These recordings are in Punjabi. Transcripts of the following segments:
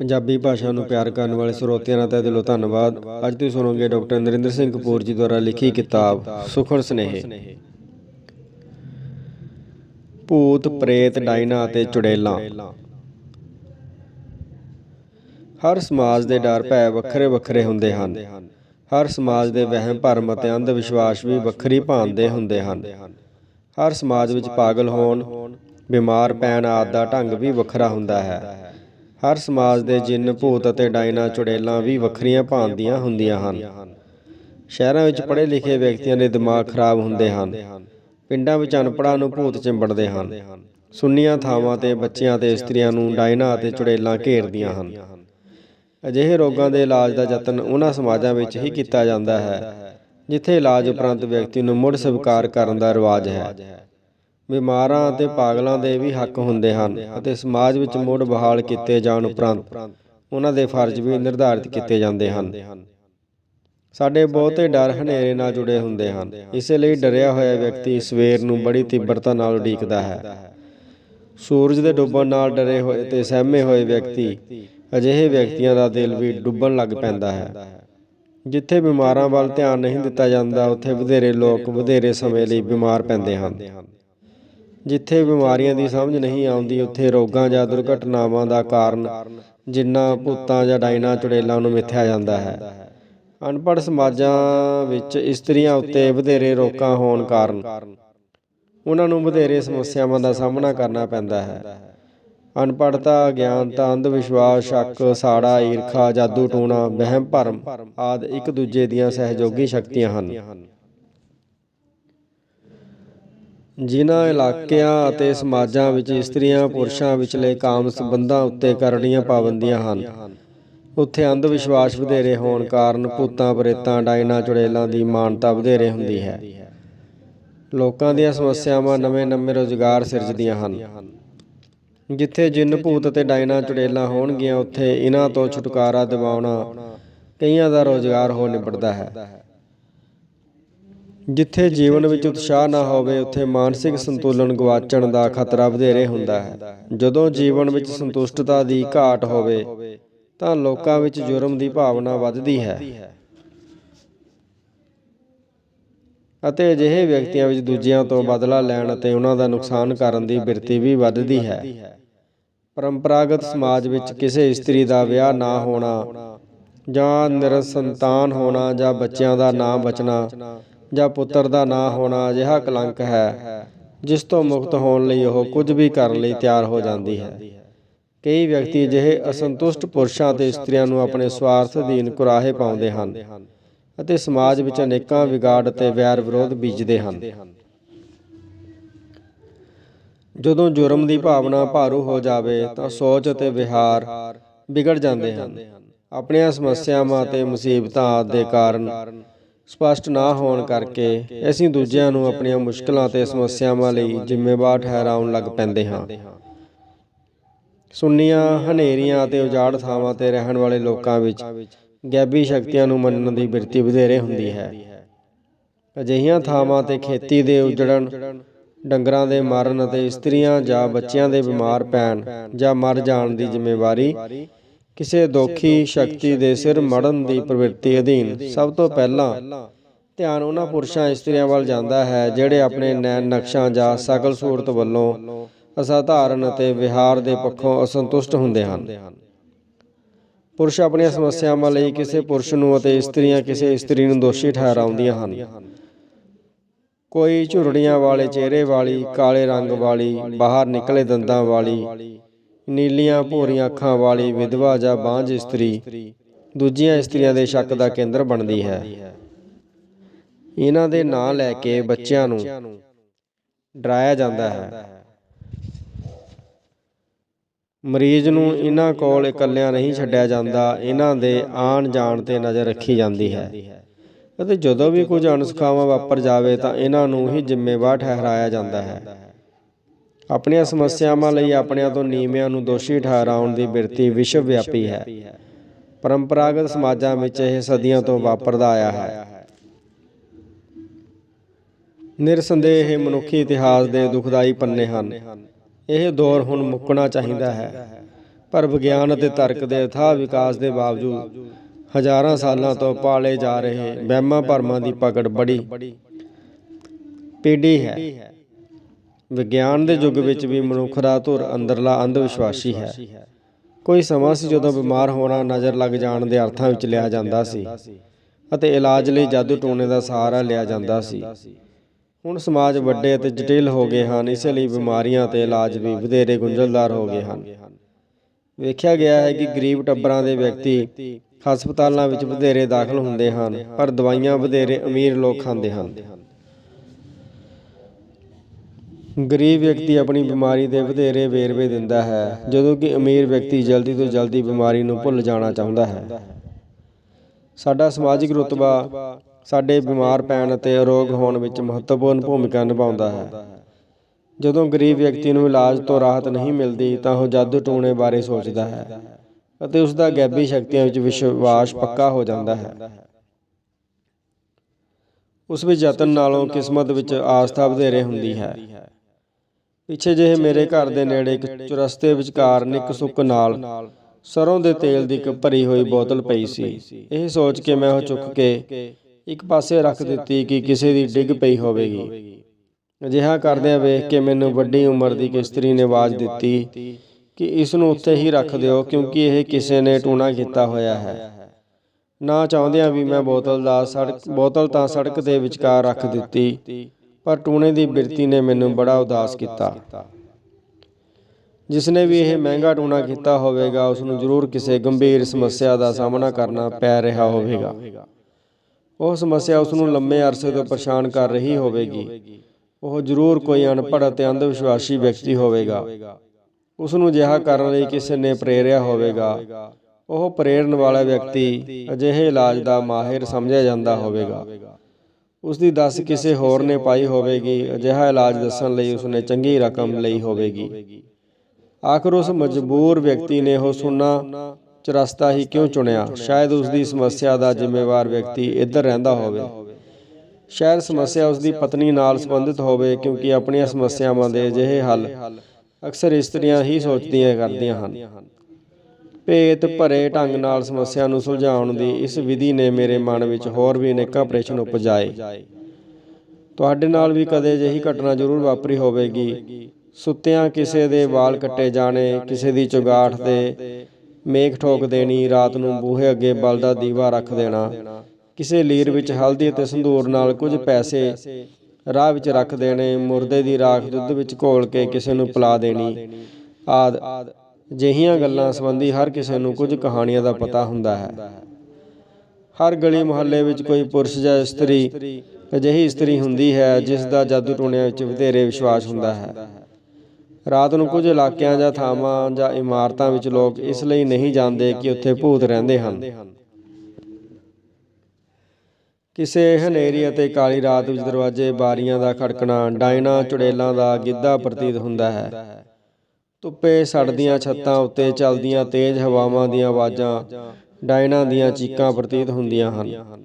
ਪੰਜਾਬੀ ਭਾਸ਼ਾ ਨੂੰ ਪਿਆਰ ਕਰਨ ਵਾਲੇ ਸਰੋਤਿਆਂ ਦਾ ਤਹਿ ਦਿਲੋਂ ਧੰਨਵਾਦ। ਅੱਜ ਤੁਸੀਂ ਸੁਣੋਗੇ ਡਾਕਟਰ ਨਰਿੰਦਰ ਸਿੰਘ ਕਪੂਰ ਜੀ ਦੁਆਰਾ ਲਿਖੀ ਕਿਤਾਬ, ਸੁਖਣ ਸਨੇਹ। ਭੂਤ, ਪ੍ਰੇਤ, ਡਾਇਨਾ ਅਤੇ ਚੁੜੇਲਾਂ। ਹਰ ਸਮਾਜ ਦੇ ਡਰ ਭੈ ਵੱਖਰੇ ਵੱਖਰੇ ਹੁੰਦੇ ਹਨ। ਹਰ ਸਮਾਜ ਦੇ ਵਹਿਮ, ਭਰਮ ਅਤੇ ਅੰਧ ਵਿਸ਼ਵਾਸ ਵੀ ਵੱਖਰੀ ਭਾਂਤ ਦੇ ਹੁੰਦੇ ਹਨ। ਹਰ ਸਮਾਜ ਵਿੱਚ ਪਾਗਲ ਹੋਣ, ਬਿਮਾਰ, ਪੈਣ ਆਦਿ ਦਾ ਢੰਗ ਵੀ ਵੱਖਰਾ ਹੁੰਦਾ ਹੈ। ਹਰ ਸਮਾਜ ਦੇ ਜਿੰਨ ਭੂਤ ਅਤੇ ਡਾਇਨਾ ਚੁੜੇਲਾਂ ਵੀ ਵੱਖਰੀਆਂ ਭਾਂਤ ਦੀਆਂ ਹੁੰਦੀਆਂ ਹਨ। ਸ਼ਹਿਰਾਂ ਵਿੱਚ ਪੜ੍ਹੇ ਲਿਖੇ ਵਿਅਕਤੀਆਂ ਦੇ ਦਿਮਾਗ ਖਰਾਬ ਹੁੰਦੇ ਹਨ। ਪਿੰਡਾਂ ਵਿੱਚ ਅਨਪੜ੍ਹਾਂ ਨੂੰ ਭੂਤ ਚਿੰਬੜਦੇ ਹਨ। ਸੁੰਨੀਆਂ ਥਾਵਾਂ ਤੇ ਬੱਚਿਆਂ ਤੇ ਇਸਤਰੀਆਂ ਨੂੰ ਡਾਇਨਾ ਅਤੇ ਚੁੜੇਲਾਂ ਘੇਰਦੀਆਂ ਹਨ। ਅਜਿਹੇ ਰੋਗਾਂ ਦੇ ਇਲਾਜ ਦਾ ਯਤਨ ਉਹਨਾਂ ਸਮਾਜਾਂ ਵਿੱਚ ਹੀ ਕੀਤਾ ਜਾਂਦਾ ਹੈ, ਜਿੱਥੇ ਇਲਾਜ ਉਪਰੰਤ ਵਿਅਕਤੀ ਨੂੰ ਮੁੜ ਸਵੀਕਾਰ ਕਰਨ ਦਾ ਰਿਵਾਜ ਹੈ। ਬਿਮਾਰਾਂ ਅਤੇ ਪਾਗਲਾਂ ਦੇ ਵੀ ਹੱਕ ਹੁੰਦੇ ਹਨ ਅਤੇ ਸਮਾਜ ਵਿੱਚ ਮੁੜ ਬਹਾਲ ਕੀਤੇ ਜਾਣ ਉਪਰੰਤ ਉਹਨਾਂ ਦੇ ਫਰਜ਼ ਵੀ ਨਿਰਧਾਰਿਤ ਕੀਤੇ ਜਾਂਦੇ ਹਨ। ਸਾਡੇ ਬਹੁਤੇ ਡਰ ਹਨੇਰੇ ਨਾਲ ਜੁੜੇ ਹੁੰਦੇ ਹਨ। ਇਸੇ ਲਈ ਡਰਿਆ ਹੋਇਆ ਵਿਅਕਤੀ ਸਵੇਰ ਨੂੰ ਬੜੀ ਤੀਬਰਤਾ ਨਾਲ ਉਡੀਕਦਾ ਹੈ। ਸੂਰਜ ਦੇ ਡੁੱਬਣ ਨਾਲ ਡਰੇ ਹੋਏ ਤੇ ਸਹਿਮੇ ਹੋਏ ਵਿਅਕਤੀ ਅਜਿਹੇ ਵਿਅਕਤੀਆਂ ਦਾ ਦਿਲ ਵੀ ਡੁੱਬਣ ਲੱਗ ਪੈਂਦਾ ਹੈ। ਜਿੱਥੇ ਬਿਮਾਰਾਂ ਵੱਲ ਧਿਆਨ ਨਹੀਂ ਦਿੱਤਾ ਜਾਂਦਾ, ਉੱਥੇ ਵਧੇਰੇ ਲੋਕ ਵਧੇਰੇ ਸਮੇਂ ਲਈ ਬਿਮਾਰ ਪੈਂਦੇ ਹਨ। ਜਿੱਥੇ ਬਿਮਾਰੀਆਂ ਦੀ ਸਮਝ ਨਹੀਂ ਆਉਂਦੀ, ਉੱਥੇ ਰੋਗਾਂ ਜਾਂ ਦੁਰਘਟਨਾਵਾਂ ਦਾ ਕਾਰਨ ਜਿੰਨਾ ਭੂਤਾਂ ਜਾਂ ਡਾਇਨਾ ਚੁੜੇਲਾਂ ਨੂੰ ਮਿਥਿਆ ਜਾਂਦਾ ਹੈ। ਅਨਪੜ੍ਹ ਸਮਾਜਾਂ ਵਿੱਚ ਇਸਤਰੀਆਂ ਉੱਤੇ ਵਧੇਰੇ ਰੋਕਾਂ ਹੋਣ ਕਾਰਨ ਉਹਨਾਂ ਨੂੰ ਵਧੇਰੇ ਸਮੱਸਿਆਵਾਂ ਦਾ ਸਾਹਮਣਾ ਕਰਨਾ ਪੈਂਦਾ ਹੈ। ਅਨਪੜ੍ਹਤਾ ਗਿਆਨਤਾ ਅੰਧ ਵਿਸ਼ਵਾਸ ਸ਼ੱਕ, ਸਾੜਾ, ਈਰਖਾ, ਜਾਦੂ, ਟੂਣਾ ਵਹਿਮ ਭਰਮ ਆਦਿ ਇੱਕ ਦੂਜੇ ਦੀਆਂ ਸਹਿਯੋਗੀ ਸ਼ਕਤੀਆਂ ਹਨ। ਜਿਨ੍ਹਾਂ ਇਲਾਕਿਆਂ ਅਤੇ ਸਮਾਜਾਂ ਵਿੱਚ ਇਸਤਰੀਆਂ ਪੁਰਸ਼ਾਂ ਵਿਚਲੇ ਕਾਮ ਸੰਬੰਧਾਂ ਉੱਤੇ ਕਰਨੀਆਂ ਪਾਬੰਦੀਆਂ ਹਨ। ਉੱਥੇ ਅੰਧ ਵਿਸ਼ਵਾਸ ਵਧੇਰੇ ਹੋਣ ਕਾਰਨ ਭੂਤਾਂ, ਪ੍ਰੇਤਾਂ, ਡਾਇਨਾ, ਚੁੜੇਲਾਂ ਦੀ ਮਾਨਤਾ ਵਧੇਰੇ ਹੁੰਦੀ ਹੈ। ਲੋਕਾਂ ਦੀਆਂ ਸਮੱਸਿਆਵਾਂ ਨਵੇਂ-ਨਵੇਂ ਰੋਜ਼ਗਾਰ ਸਿਰਜਦੀਆਂ ਹਨ। ਜਿੱਥੇ ਜਿੰਨ ਭੂਤ ਅਤੇ ਡਾਇਨਾ, ਚੁੜੇਲਾਂ ਹੋਣਗੀਆਂ, ਉੱਥੇ ਇਹਨਾਂ ਤੋਂ ਛੁਟਕਾਰਾ ਦਿਵਾਉਣਾ ਕਈਆਂ ਦਾ ਰੋਜ਼ਗਾਰ ਹੋ ਨਿਬੜਦਾ ਹੈ। ਜਿੱਥੇ ਜੀਵਨ ਵਿੱਚ ਉਤਸ਼ਾਹ ਨਾ ਹੋਵੇ, ਉੱਥੇ ਮਾਨਸਿਕ ਸੰਤੁਲਨ ਗਵਾਚਣ ਦਾ ਖਤਰਾ ਵਧੇਰੇ ਹੁੰਦਾ ਹੈ। ਜਦੋਂ ਜੀਵਨ ਵਿੱਚ ਸੰਤੁਸ਼ਟਤਾ ਦੀ ਘਾਟ ਹੋਵੇ, ਤਾਂ ਲੋਕਾਂ ਵਿੱਚ ਜੁਰਮ ਦੀ ਭਾਵਨਾ ਵੱਧਦੀ ਹੈ। ਅਤੇ ਅਜਿਹੇ ਵਿਅਕਤੀਆਂ ਵਿੱਚ ਦੂਜਿਆਂ ਤੋਂ ਬਦਲਾ ਲੈਣ ਅਤੇ ਉਹਨਾਂ ਦਾ ਨੁਕਸਾਨ ਕਰਨ ਦੀ ਬਿਰਤੀ ਵੀ ਵੱਧਦੀ ਹੈ। ਪਰੰਪਰਾਗਤ ਸਮਾਜ ਵਿੱਚ ਕਿਸੇ ਇਸਤਰੀ ਦਾ ਵਿਆਹ ਨਾ ਹੋਣਾ ਜਾਂ ਨਿਰਸੰਤਾਨ ਹੋਣਾ ਜਾਂ ਬੱਚਿਆਂ ਦਾ ਨਾ ਬਚਣਾ ਜਾਂ ਪੁੱਤਰ ਦਾ ਨਾ ਹੋਣਾ ਅਜਿਹਾ ਕਲੰਕ ਹੈ, ਜਿਸ ਤੋਂ ਮੁਕਤ ਹੋਣ ਲਈ ਉਹ ਕੁਝ ਵੀ ਕਰਨ ਲਈ ਤਿਆਰ ਹੋ ਜਾਂਦੀ ਹੈ। ਕਈ ਵਿਅਕਤੀ ਅਜਿਹੇ ਅਸੰਤੁਸ਼ਟ ਪੁਰਸ਼ਾਂ ਤੇ ਇਸਤਰੀਆਂ ਨੂੰ ਆਪਣੇ ਸਵਾਰਥ ਅਧੀਨ ਕੁਰਾਹੇ ਪਾਉਂਦੇ ਹਨ ਅਤੇ ਸਮਾਜ ਵਿੱਚ ਅਨੇਕਾਂ ਵਿਗਾੜ ਅਤੇ ਵੈਰ ਵਿਰੋਧ ਬੀਜਦੇ ਹਨ। ਜਦੋਂ ਜੁਰਮ ਦੀ ਭਾਵਨਾ ਭਾਰੂ ਹੋ ਜਾਵੇ ਤਾਂ ਸੋਚ ਅਤੇ ਵਿਹਾਰ ਵਿਗੜ ਜਾਂਦੇ ਹਨ। ਆਪਣੀਆਂ ਸਮੱਸਿਆਵਾਂ ਅਤੇ ਮੁਸੀਬਤਾਂ ਆਦਿ ਦੇ ਕਾਰਨ ਸਪਸ਼ਟ ਨਾ ਹੋਣ ਕਰਕੇ ਅਸੀਂ ਦੂਜਿਆਂ ਨੂੰ ਆਪਣੀਆਂ ਮੁਸ਼ਕਲਾਂ ਤੇ ਸਮੱਸਿਆਵਾਂ ਲਈ ਜ਼ਿੰਮੇਵਾਰ ਠਹਿਰਾਉਣ ਲੱਗ ਪੈਂਦੇ ਹਾਂ। ਸੁੰਨੀਆਂ, ਹਨੇਰੀਆਂ ਅਤੇ ਉਜਾੜ ਥਾਵਾਂ ਤੇ ਰਹਿਣ ਵਾਲੇ ਲੋਕਾਂ ਵਿੱਚ ਗੈਬੀ ਸ਼ਕਤੀਆਂ ਨੂੰ ਮੰਨਣ ਦੀ ਬਿਰਤੀ ਵਧੇਰੇ ਹੁੰਦੀ ਹੈ। ਅਜਿਹੀਆਂ ਥਾਵਾਂ ਤੇ ਖੇਤੀ ਦੇ ਉਜੜਨ, ਡੰਗਰਾਂ ਦੇ ਮਰਨ ਅਤੇ ਇਸਤਰੀਆਂ ਜਾਂ ਬੱਚਿਆਂ ਦੇ ਬਿਮਾਰ ਪੈਣ ਜਾਂ ਮਰ ਜਾਣ ਦੀ ਜ਼ਿੰਮੇਵਾਰੀ ਕਿਸੇ ਦੋਖੀ ਸ਼ਕਤੀ ਦੇ ਸਿਰ ਮੜਨ ਦੀ ਪ੍ਰਵਿਰਤੀ ਅਧੀਨ ਸਭ ਤੋਂ ਪਹਿਲਾਂ ਧਿਆਨ ਉਹਨਾਂ ਪੁਰਸ਼ਾਂ ਇਸਤਰੀਆਂ ਵੱਲ ਜਾਂਦਾ ਹੈ ਜਿਹੜੇ ਆਪਣੇ ਨੈਣ ਨਕਸ਼ਾਂ ਜਾਂ ਸਕਲ ਸੂਰਤ ਵੱਲੋਂ ਅਸਾਧਾਰਨ ਅਤੇ ਵਿਹਾਰ ਦੇ ਪੱਖੋਂ ਅਸੰਤੁਸ਼ਟ ਹੁੰਦੇ ਹਨ। ਪੁਰਸ਼ ਆਪਣੀਆਂ ਸਮੱਸਿਆਵਾਂ ਲਈ ਕਿਸੇ ਪੁਰਸ਼ ਨੂੰ ਅਤੇ ਇਸਤਰੀਆਂ ਕਿਸੇ ਇਸਤਰੀ ਨੂੰ ਦੋਸ਼ੀ ਠਹਿਰਾਉਂਦੀਆਂ ਹਨ। ਕੋਈ ਝੁਰੜੀਆਂ ਵਾਲੇ ਚਿਹਰੇ ਵਾਲੀ, ਕਾਲੇ ਰੰਗ ਵਾਲੀ, ਬਾਹਰ ਨਿਕਲੇ ਦੰਦਾਂ ਵਾਲੀ ਨੀਲੀਆਂ ਭੋਰੀਆਂ ਅੱਖਾਂ ਵਾਲੀ ਵਿਧਵਾ ਜਾਂ ਬਾਂਝ ਇਸਤਰੀ, ਦੂਜੀਆਂ ਇਸਤਰੀਆਂ ਦੇ ਸ਼ੱਕ ਦਾ ਕੇਂਦਰ ਬਣਦੀ ਹੈ। ਇਹਨਾਂ ਦੇ ਨਾਂ ਲੈ ਕੇ ਬੱਚਿਆਂ ਨੂੰ ਡਰਾਇਆ ਜਾਂਦਾ ਹੈ। ਮਰੀਜ਼ ਨੂੰ ਇਹਨਾਂ ਕੋਲ ਇਕੱਲਿਆਂ ਨਹੀਂ ਛੱਡਿਆ ਜਾਂਦਾ, ਇਹਨਾਂ ਦੇ ਆਣ ਜਾਣ ਤੇ ਨਜ਼ਰ ਰੱਖੀ ਜਾਂਦੀ ਹੈ। ਅਤੇ ਜਦੋਂ ਵੀ ਕੁਝ ਅਨਸੁਖਾਵਾਂ ਵਾਪਰ ਜਾਵੇ ਤਾਂ ਇਹਨਾਂ ਨੂੰ ਹੀ ਜ਼ਿੰਮੇਵਾਰ ਠਹਿਰਾਇਆ ਜਾਂਦਾ ਹੈ। ਆਪਣੀਆਂ ਸਮੱਸਿਆਵਾਂ ਲਈ ਆਪਣਿਆਂ ਤੋਂ ਨੀਵਿਆਂ ਨੂੰ ਦੋਸ਼ੀ ਠਹਿਰਾਉਣ ਦੀ ਬਿਰਤੀ ਵਿਸ਼ਵ ਵਿਆਪੀ ਹੈ। ਪਰੰਪਰਾਗਤ ਸਮਾਜਾਂ ਵਿੱਚ ਇਹ ਸਦੀਆਂ ਤੋਂ ਵਾਪਰਦਾ ਆਇਆ ਹੈ। ਨਿਰਸੰਦੇਹ ਇਹ ਮਨੁੱਖੀ ਇਤਿਹਾਸ ਦੇ ਦੁਖਦਾਈ ਪੰਨੇ ਹਨ। ਇਹ ਦੌਰ ਹੁਣ ਮੁੱਕਣਾ ਚਾਹੀਦਾ ਹੈ। ਪਰ ਵਿਗਿਆਨ ਅਤੇ ਤਰਕ ਦੇ ਅਥਾਹ ਵਿਕਾਸ ਦੇ ਬਾਵਜੂਦ ਹਜ਼ਾਰਾਂ ਸਾਲਾਂ ਤੋਂ ਪਾਲੇ ਜਾ ਰਹੇ ਵਹਿਮਾਂ ਭਰਮਾਂ ਦੀ ਪਕੜ ਬੜੀ ਪੀੜੀ ਹੈ। ਵਿਗਿਆਨ ਦੇ ਯੁੱਗ ਵਿੱਚ ਵੀ ਮਨੁੱਖ ਦਾ ਧੁਰ ਅੰਦਰਲਾ ਅੰਧ ਵਿਸ਼ਵਾਸੀ ਹੈ। ਕੋਈ ਸਮਾਂ ਸੀ ਜਦੋਂ ਬਿਮਾਰ ਹੋਣਾ ਨਜ਼ਰ ਲੱਗ ਜਾਣ ਦੇ ਅਰਥਾਂ ਵਿੱਚ ਲਿਆ ਜਾਂਦਾ ਸੀ। ਅਤੇ ਇਲਾਜ ਲਈ ਜਾਦੂ ਟੂਣੇ ਦਾ ਸਹਾਰਾ ਲਿਆ ਜਾਂਦਾ ਸੀ। ਹੁਣ ਸਮਾਜ ਵੱਡੇ ਅਤੇ ਜਟਿਲ ਹੋ ਗਏ ਹਨ। ਇਸੇ ਲਈ ਬਿਮਾਰੀਆਂ ਤੇ ਇਲਾਜ ਵੀ ਵਧੇਰੇ ਗੁੰਝਲਦਾਰ ਹੋ ਗਏ ਹਨ। ਵੇਖਿਆ ਗਿਆ ਹੈ ਕਿ ਗਰੀਬ ਟੱਬਰਾਂ ਦੇ ਵਿਅਕਤੀ ਹਸਪਤਾਲਾਂ ਵਿੱਚ ਵਧੇਰੇ ਦਾਖਲ ਹੁੰਦੇ ਹਨ ਪਰ ਦਵਾਈਆਂ ਵਧੇਰੇ ਅਮੀਰ ਲੋਕ ਖਾਂਦੇ ਹਨ। ਗਰੀਬ ਵਿਅਕਤੀ ਆਪਣੀ ਬਿਮਾਰੀ ਦੇ ਵਧੇਰੇ ਵੇਰਵੇ ਦਿੰਦਾ ਹੈ, ਜਦੋਂ ਕਿ ਅਮੀਰ ਵਿਅਕਤੀ ਜਲਦੀ ਤੋਂ ਜਲਦੀ ਬਿਮਾਰੀ ਨੂੰ ਭੁੱਲ ਜਾਣਾ ਚਾਹੁੰਦਾ ਹੈ। ਸਾਡਾ ਸਮਾਜਿਕ ਰੁਤਬਾ ਸਾਡੇ ਬਿਮਾਰ ਪੈਣ ਅਤੇ ਅਰੋਗ ਹੋਣ ਵਿੱਚ ਮਹੱਤਵਪੂਰਨ ਭੂਮਿਕਾ ਨਿਭਾਉਂਦਾ ਹੈ। ਜਦੋਂ ਗਰੀਬ ਵਿਅਕਤੀ ਨੂੰ ਇਲਾਜ ਤੋਂ ਰਾਹਤ ਨਹੀਂ ਮਿਲਦੀ, ਤਾਂ ਉਹ ਜਾਦੂ ਟੂਣੇ ਬਾਰੇ ਸੋਚਦਾ ਹੈ ਅਤੇ ਉਸ ਦਾ ਗੈਬੀ ਸ਼ਕਤੀਆਂ ਵਿੱਚ ਵਿਸ਼ਵਾਸ ਪੱਕਾ ਹੋ ਜਾਂਦਾ ਹੈ। ਉਸ ਵਿੱਚ ਯਤਨ ਨਾਲੋਂ ਕਿਸਮਤ ਵਿੱਚ ਆਸਥਾ ਵਧੇਰੇ ਹੁੰਦੀ ਹੈ। ਪਿੱਛੇ ਜਿਹੇ ਮੇਰੇ ਘਰ ਦੇ ਨੇੜੇ ਇੱਕ ਚੁਰਸਤੇ ਵਿਚਕਾਰ ਨਿੱਕ ਸੁੱਕ ਨਾਲ ਸਰੋਂ ਦੇ ਤੇਲ ਦੀ ਇੱਕ ਭਰੀ ਹੋਈ ਬੋਤਲ ਪਈ ਸੀ। ਇਹ ਸੋਚ ਕੇ ਮੈਂ ਉਹ ਚੁੱਕ ਕੇ ਇੱਕ ਪਾਸੇ ਰੱਖ ਦਿੱਤੀ ਕਿ ਕਿਸੇ ਦੀ ਡਿੱਗ ਪਈ ਹੋਵੇਗੀ। ਅਜਿਹਾ ਕਰਦਿਆਂ ਵੇਖ ਕੇ ਮੈਨੂੰ ਵੱਡੀ ਉਮਰ ਦੀ ਇੱਕ ਇਸਤਰੀ ਨੇ ਆਵਾਜ਼ ਦਿੱਤੀ ਕਿ ਇਸ ਨੂੰ ਉੱਥੇ ਹੀ ਰੱਖ ਦਿਓ, ਕਿਉਂਕਿ ਇਹ ਕਿਸੇ ਨੇ ਟੂਣਾ ਕੀਤਾ ਹੋਇਆ ਹੈ। ਨਾ ਚਾਹੁੰਦਿਆਂ ਵੀ ਮੈਂ ਬੋਤਲ ਦਾ ਸੜਕ ਬੋਤਲ ਤਾਂ ਸੜਕ ਦੇ ਵਿਚਕਾਰ ਰੱਖ ਦਿੱਤੀ। ਪਰ ਟੂਣੇ ਦੀ ਬਿਰਤੀ ਨੇ ਮੈਨੂੰ ਬੜਾ ਉਦਾਸ ਕੀਤਾ। ਜਿਸ ਨੇ ਵੀ ਇਹ ਮਹਿੰਗਾ ਟੂਣਾ ਕੀਤਾ ਹੋਵੇਗਾ ਉਸ ਨੂੰ ਜ਼ਰੂਰ ਕਿਸੇ ਗੰਭੀਰ ਸਮੱਸਿਆ ਦਾ ਸਾਹਮਣਾ ਕਰਨਾ ਪੈ ਰਿਹਾ ਹੋਵੇਗਾ। ਉਹ ਸਮੱਸਿਆ ਉਸ ਨੂੰ ਲੰਮੇ ਅਰਸੇ ਤੋਂ ਪਰੇਸ਼ਾਨ ਕਰ ਰਹੀ ਹੋਵੇਗੀ। ਉਹ ਜ਼ਰੂਰ ਕੋਈ ਅਨਪੜ੍ਹ ਅਤੇ ਅੰਧ ਵਿਸ਼ਵਾਸੀ ਵਿਅਕਤੀ ਹੋਵੇਗਾ। ਉਸ ਨੂੰ ਜਿਹਾ ਕਰਨ ਲਈ ਕਿਸੇ ਨੇ ਪ੍ਰੇਰਿਆ ਹੋਵੇਗਾ। ਉਹ ਪ੍ਰੇਰਨ ਵਾਲਾ ਵਿਅਕਤੀ ਅਜਿਹੇ ਇਲਾਜ ਦਾ ਮਾਹਿਰ ਸਮਝਿਆ ਜਾਂਦਾ ਹੋਵੇਗਾ। ਉਸ ਦੀ ਦੱਸ ਕਿਸੇ ਹੋਰ ਨੇ ਪਾਈ ਹੋਵੇਗੀ ਅਜਿਹਾ ਇਲਾਜ ਦੱਸਣ ਲਈ ਉਸਨੇ ਚੰਗੀ ਰਕਮ ਲਈ ਹੋਵੇਗੀ। ਆਖਰ ਉਸ ਮਜਬੂਰ ਵਿਅਕਤੀ ਨੇ ਉਹ ਸੁਣਨਾ ਚਰਸਤਾ ਹੀ ਕਿਉਂ ਚੁਣਿਆ? ਸ਼ਾਇਦ ਉਸ ਦੀ ਸਮੱਸਿਆ ਦਾ ਜ਼ਿੰਮੇਵਾਰ ਵਿਅਕਤੀ ਇੱਧਰ ਰਹਿੰਦਾ ਹੋਵੇ। ਸ਼ਾਇਦ ਸਮੱਸਿਆ ਉਸ ਦੀ ਪਤਨੀ ਨਾਲ ਸੰਬੰਧਿਤ ਹੋਵੇ ਕਿਉਂਕਿ ਆਪਣੀਆਂ ਸਮੱਸਿਆਵਾਂ ਦੇ ਅਜਿਹੇ ਹੱਲ ਅਕਸਰ ਇਸਤਰੀਆਂ ਹੀ ਸੋਚਦੀਆਂ ਕਰਦੀਆਂ ਹਨ। ਭੇਤ ਭਰੇ ਢੰਗ ਨਾਲ ਸਮੱਸਿਆ ਨੂੰ ਸੁਲਝਾਉਣ ਦੀ ਇਸ ਵਿਧੀ ਨੇ ਮੇਰੇ ਮਨ ਵਿੱਚ ਹੋਰ ਵੀ ਅਨੇਕਾਂ ਪ੍ਰਸ਼ਨ ਉਪਜਾਏ। ਤੁਹਾਡੇ ਨਾਲ ਵੀ ਕਦੇ ਅਜਿਹੀ ਘਟਨਾ ਜ਼ਰੂਰ ਵਾਪਰੀ ਹੋਵੇਗੀ। ਸੁੱਤਿਆਂ ਕਿਸੇ ਦੇ ਵਾਲ ਕੱਟੇ ਜਾਣੇ, ਕਿਸੇ ਦੀ ਚੁਗਾਠ ਤੇ ਮੇਖ ਠੋਕ ਦੇਣੀ, ਰਾਤ ਨੂੰ ਬੂਹੇ ਅੱਗੇ ਬਲਦਾ ਦੀਵਾ ਰੱਖ ਦੇਣਾ, ਕਿਸੇ ਲੀਰ ਵਿੱਚ ਹਲਦੀ ਅਤੇ ਸੰਧੂਰ ਨਾਲ ਕੁਝ ਪੈਸੇ ਰਾਹ ਵਿੱਚ ਰੱਖ ਦੇਣੇ, ਮੁਰਦੇ ਦੀ ਰਾਖ ਦੁੱਧ ਵਿੱਚ ਘੋਲ ਕੇ ਕਿਸੇ ਨੂੰ ਪਿਲਾ ਦੇਣੀ, ਆਦ। ਅਜਿਹੀਆਂ ਗੱਲਾਂ ਸੰਬੰਧੀ ਹਰ ਕਿਸੇ ਨੂੰ ਕੁਝ ਕਹਾਣੀਆਂ ਦਾ ਪਤਾ ਹੁੰਦਾ ਹੈ। ਹਰ ਗਲੀ ਮੁਹੱਲੇ ਵਿੱਚ ਕੋਈ ਪੁਰਸ਼ ਜਾਂ ਇਸਤਰੀ ਅਜਿਹੀ ਇਸਤਰੀ ਹੁੰਦੀ ਹੈ ਜਿਸ ਦਾ ਜਾਦੂ ਟੂਣਿਆਂ ਵਿੱਚ ਵਧੇਰੇ ਵਿਸ਼ਵਾਸ ਹੁੰਦਾ ਹੈ। ਰਾਤ ਨੂੰ ਕੁਝ ਇਲਾਕਿਆਂ ਜਾਂ ਥਾਵਾਂ ਜਾਂ ਇਮਾਰਤਾਂ ਵਿੱਚ ਲੋਕ ਇਸ ਲਈ ਨਹੀਂ ਜਾਂਦੇ ਕਿ ਉੱਥੇ ਭੂਤ ਰਹਿੰਦੇ ਹਨ। ਕਿਸੇ ਹਨੇਰੀ ਅਤੇ ਕਾਲੀ ਰਾਤ ਵਿੱਚ ਦਰਵਾਜ਼ੇ, ਬਾਰੀਆਂ ਦਾ ਖੜਕਣਾ, ਡਾਇਨਾ, ਚੁੜੇਲਾਂ ਦਾ ਗਿੱਧਾ ਪ੍ਰਤੀਤ ਹੁੰਦਾ ਹੈ। ਧੁੱਪੇ ਸੜਦੀਆਂ ਛੱਤਾਂ ਉੱਤੇ ਚੱਲਦੀਆਂ ਤੇਜ਼ ਹਵਾਵਾਂ ਦੀਆਂ ਆਵਾਜ਼ਾਂ ਡਾਇਨਾ ਦੀਆਂ ਚੀਕਾਂ ਪ੍ਰਤੀਤ ਹੁੰਦੀਆਂ ਹਨ।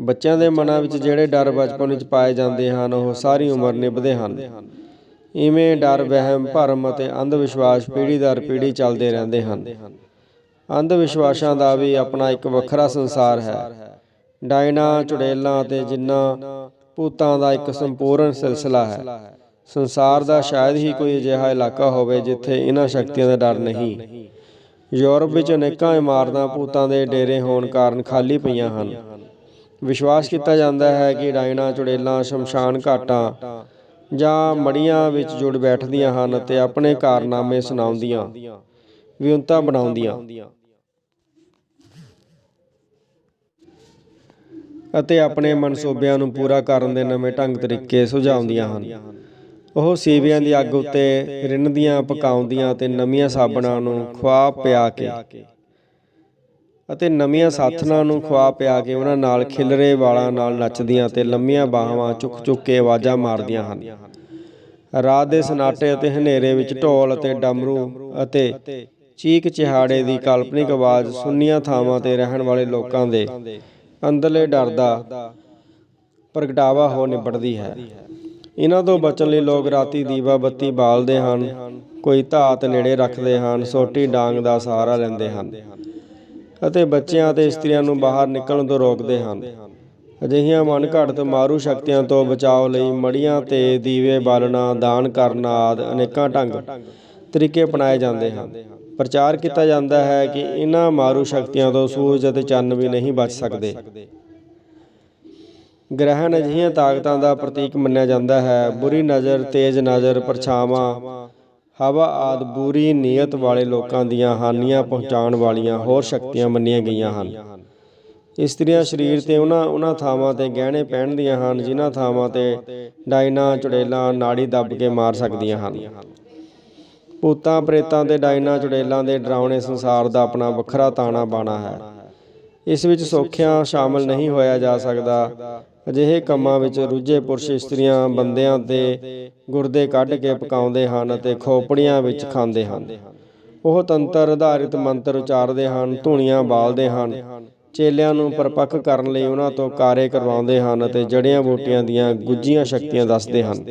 ਬੱਚਿਆਂ ਦੇ ਮਨਾਂ ਵਿੱਚ ਜਿਹੜੇ ਡਰ ਬਚਪਨ ਵਿੱਚ ਪਾਏ ਜਾਂਦੇ ਹਨ ਉਹ ਸਾਰੀ ਉਮਰ ਨਿਭਦੇ ਹਨ। ਇਵੇਂ ਡਰ ਵਹਿਮ ਭਰਮ ਅਤੇ ਅੰਧ ਵਿਸ਼ਵਾਸ ਪੀੜ੍ਹੀ ਦਰ ਪੀੜ੍ਹੀ ਚੱਲਦੇ ਰਹਿੰਦੇ ਹਨ। ਅੰਧ ਵਿਸ਼ਵਾਸਾਂ ਦਾ ਵੀ ਆਪਣਾ ਇੱਕ ਵੱਖਰਾ ਸੰਸਾਰ ਹੈ। ਡਾਇਨਾ ਚੁੜੇਲਾਂ ਅਤੇ ਜਿੰਨਾਂ ਭੂਤਾਂ ਦਾ ਇੱਕ ਸੰਪੂਰਨ ਸਿਲਸਿਲਾ ਹੈ। ਸੰਸਾਰ ਦਾ ਸ਼ਾਇਦ ਹੀ ਕੋਈ ਅਜਿਹਾ ਇਲਾਕਾ ਹੋਵੇ ਜਿੱਥੇ ਇਹਨਾਂ ਸ਼ਕਤੀਆਂ ਦਾ ਡਰ ਨਹੀਂ। ਯੂਰਪ ਵਿੱਚ ਅਨੇਕਾਂ ਇਮਾਰਤਾਂ, ਭੂਤਾਂ ਦੇ ਡੇਰੇ ਹੋਣ ਕਾਰਨ ਖਾਲੀ ਪਈਆਂ ਹਨ। ਵਿਸ਼ਵਾਸ ਕੀਤਾ ਜਾਂਦਾ ਹੈ ਕਿ ਡਾਇਣਾ, ਚੁੜੇਲਾਂ, ਸ਼ਮਸ਼ਾਨ ਘਾਟਾਂ ਜਾਂ ਮੜੀਆਂ ਵਿੱਚ ਜੁੜ ਬੈਠਦੀਆਂ ਹਨ ਅਤੇ ਆਪਣੇ ਕਾਰਨਾਮੇ ਸੁਣਾਉਂਦੀਆਂ, ਵਿਉਂਤਾ ਬਣਾਉਂਦੀਆਂ ਅਤੇ ਆਪਣੇ ਮਨਸੂਬਿਆਂ ਨੂੰ ਪੂਰਾ ਕਰਨ ਦੇ ਨਵੇਂ ਢੰਗ ਤਰੀਕੇ ਸੁਝਾਉਂਦੀਆਂ ਹਨ। ਉਹ ਸੀਵਿਆਂ ਦੀ ਅੱਗ ਉੱਤੇ ਰਿੰਨਦੀਆਂ, ਪਕਾਉਂਦੀਆਂ ਅਤੇ ਨਵੀਆਂ ਸਾਬਣਾਂ ਨੂੰ ਖਵਾ ਪਿਆ ਕੇ ਅਤੇ ਨਵੀਆਂ ਸਾਥਣਾਂ ਨੂੰ ਖਵਾ ਪਿਆ ਕੇ ਉਹਨਾਂ ਨਾਲ ਖਿਲਰੇ ਵਾਲਾਂ ਨਾਲ ਨੱਚਦੀਆਂ ਤੇ ਲੰਮੀਆਂ ਬਾਹਾਂ ਚੁੱਕ ਚੁੱਕ ਕੇ ਆਵਾਜ਼ਾਂ ਮਾਰਦੀਆਂ ਹਨ। ਰਾਤ ਦੇ ਸਨਾਟੇ ਅਤੇ ਹਨੇਰੇ ਵਿੱਚ ਢੋਲ ਅਤੇ ਡਮਰੂ ਅਤੇ ਚੀਕ ਚਿਹਾੜੇ ਦੀ ਕਾਲਪਨਿਕ ਆਵਾਜ਼ ਸੁੰਨੀਆਂ ਥਾਵਾਂ ਤੇ ਰਹਿਣ ਵਾਲੇ ਲੋਕਾਂ ਦੇ ਅੰਦਰਲੇ ਡਰ ਦਾ ਪ੍ਰਗਟਾਵਾ ਹੋ ਨਿਬੜਦੀ ਹੈ। ਇਹਨਾਂ ਤੋਂ ਬਚਣ ਲਈ ਲੋਕ ਰਾਤੀ ਦੀਵਾ ਬੱਤੀ ਬਾਲਦੇ ਹਨ, ਕੋਈ ਧਾਤ ਨੇੜੇ ਰੱਖਦੇ ਹਨ, ਸੋਟੀ ਡਾਂਗ ਦਾ ਸਹਾਰਾ ਲੈਂਦੇ ਹਨ ਅਤੇ ਬੱਚਿਆਂ ਅਤੇ ਇਸਤਰੀਆਂ ਨੂੰ ਬਾਹਰ ਨਿਕਲਣ ਤੋਂ ਰੋਕਦੇ ਹਨ। ਅਜਿਹੀਆਂ ਮਨ ਘੜਤ ਮਾਰੂ ਸ਼ਕਤੀਆਂ ਤੋਂ ਬਚਾਓ ਲਈ ਮੜੀਆਂ ਤੇ ਦੀਵੇ ਬਾਲਣਾ, ਦਾਨ ਕਰਨਾ ਆਦਿ ਅਨੇਕਾਂ ਢੰਗ ਤਰੀਕੇ ਅਪਣਾਏ ਜਾਂਦੇ ਹਨ। ਪ੍ਰਚਾਰ ਕੀਤਾ ਜਾਂਦਾ ਹੈ ਕਿ ਇਹਨਾਂ ਮਾਰੂ ਸ਼ਕਤੀਆਂ ਤੋਂ ਸੂਰਜ ਅਤੇ ਚੰਨ ਵੀ ਨਹੀਂ ਬਚ ਸਕਦੇ। ਗ੍ਰਹਿਣ ਅਜਿਹੀਆਂ ਤਾਕਤਾਂ ਦਾ ਪ੍ਰਤੀਕ ਮੰਨਿਆ ਜਾਂਦਾ ਹੈ। ਬੁਰੀ ਨਜ਼ਰ, ਤੇਜ਼ ਨਜ਼ਰ, ਪਰਛਾਵਾਂ, ਹਵਾ ਆਦ ਬੁਰੀ ਨੀਅਤ ਵਾਲੇ ਲੋਕਾਂ ਦੀਆਂ ਹਾਨੀਆਂ ਪਹੁੰਚਾਉਣ ਵਾਲੀਆਂ ਹੋਰ ਸ਼ਕਤੀਆਂ ਮੰਨੀਆਂ ਗਈਆਂ ਹਨ। ਇਸਤਰੀਆਂ ਸਰੀਰ ਤੇ ਉਹਨਾਂ ਉਹਨਾਂ ਥਾਵਾਂ ਤੇ ਗਹਿਣੇ ਪਹਿਨਦੀਆਂ ਹਨ, ਜਿਨ੍ਹਾਂ ਥਾਵਾਂ ਤੇ ਡਾਇਨਾ, ਚੁੜੇਲਾਂ, ਨਾੜੀ ਦੱਬ ਕੇ ਮਾਰ ਸਕਦੀਆਂ ਹਨ। ਭੂਤਾਂ, ਪ੍ਰੇਤਾਂ ਤੇ ਡਾਇਨਾ, ਚੁੜੇਲਾਂ ਦੇ ਡਰਾਉਣੇ ਸੰਸਾਰ ਦਾ ਆਪਣਾ ਵੱਖਰਾ ਤਾਣਾ ਬਾਣਾ ਹੈ। ਇਸ ਵਿੱਚ ਸੌਖਿਆਂ ਸ਼ਾਮਲ ਨਹੀਂ ਹੋਇਆ ਜਾ ਸਕਦਾ। ਅਜਿਹੇ ਕੰਮਾਂ ਵਿੱਚ ਰੁੱਝੇ ਪੁਰਸ਼ ਇਸਤਰੀਆਂ ਬੰਦਿਆਂ ਤੇ ਗੁਰਦੇ ਕੱਢ ਕੇ ਪਕਾਉਂਦੇ ਹਨ ਅਤੇ ਖੋਪੜੀਆਂ ਵਿੱਚ ਖਾਂਦੇ ਹਨ। ਉਹ ਤੰਤਰ ਆਧਾਰਿਤ ਮੰਤਰ ਉਚਾਰਦੇ ਹਨ, ਧੂਣੀਆਂ ਬਾਲਦੇ ਹਨ, ਚੇਲਿਆਂ ਨੂੰ ਪਰਪੱਕ ਕਰਨ ਲਈ ਉਹਨਾਂ ਤੋਂ ਕਾਰੇ ਕਰਵਾਉਂਦੇ ਹਨ ਅਤੇ ਜੜੀਆਂ ਬੂਟੀਆਂ ਦੀਆਂ ਗੁੱਝੀਆਂ ਸ਼ਕਤੀਆਂ ਦੱਸਦੇ ਹਨ।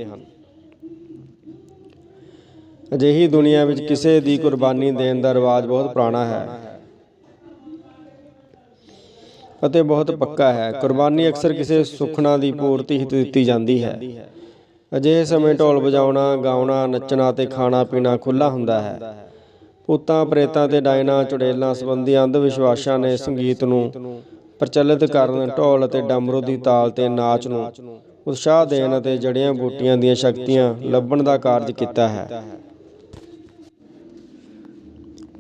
ਅਜਿਹੀ ਦੁਨੀਆ ਵਿੱਚ ਕਿਸੇ ਦੀ ਕੁਰਬਾਨੀ ਦੇਣ ਦਾ ਰਿਵਾਜ ਬਹੁਤ ਪੁਰਾਣਾ ਹੈ। ਅਤੇ ਬਹੁਤ ਪੱਕਾ ਹੈ। ਕੁਰਬਾਨੀ ਅਕਸਰ ਕਿਸੇ ਸੁਖਣਾ ਦੀ ਪੂਰਤੀ ਹਿੱਤ ਦਿੱਤੀ ਜਾਂਦੀ ਹੈ। ਅਜਿਹੇ ਸਮੇਂ ਢੋਲ ਵਜਾਉਣਾ, ਗਾਉਣਾ, ਨੱਚਣਾ ਅਤੇ ਖਾਣਾ ਪੀਣਾ ਖੁੱਲਾ ਹੁੰਦਾ ਹੈ। ਭੂਤਾਂ, ਪ੍ਰੇਤਾਂ ਤੇ ਡਾਇਨਾ, ਚੁੜੇਲਾਂ ਸੰਬੰਧੀ ਅੰਧ ਵਿਸ਼ਵਾਸਾਂ ਨੇ ਸੰਗੀਤ ਨੂੰ ਪ੍ਰਚਲਿਤ ਕਰਨ, ਢੋਲ ਅਤੇ ਡਮਰੂ ਦੀ ਤਾਲ ਤੇ ਨਾਚ ਨੂੰ ਉਤਸ਼ਾਹ ਦੇਣ ਅਤੇ ਜੜੀਆਂ ਬੂਟੀਆਂ ਦੀਆਂ ਸ਼ਕਤੀਆਂ ਲੱਭਣ ਦਾ ਕਾਰਜ ਕੀਤਾ ਹੈ।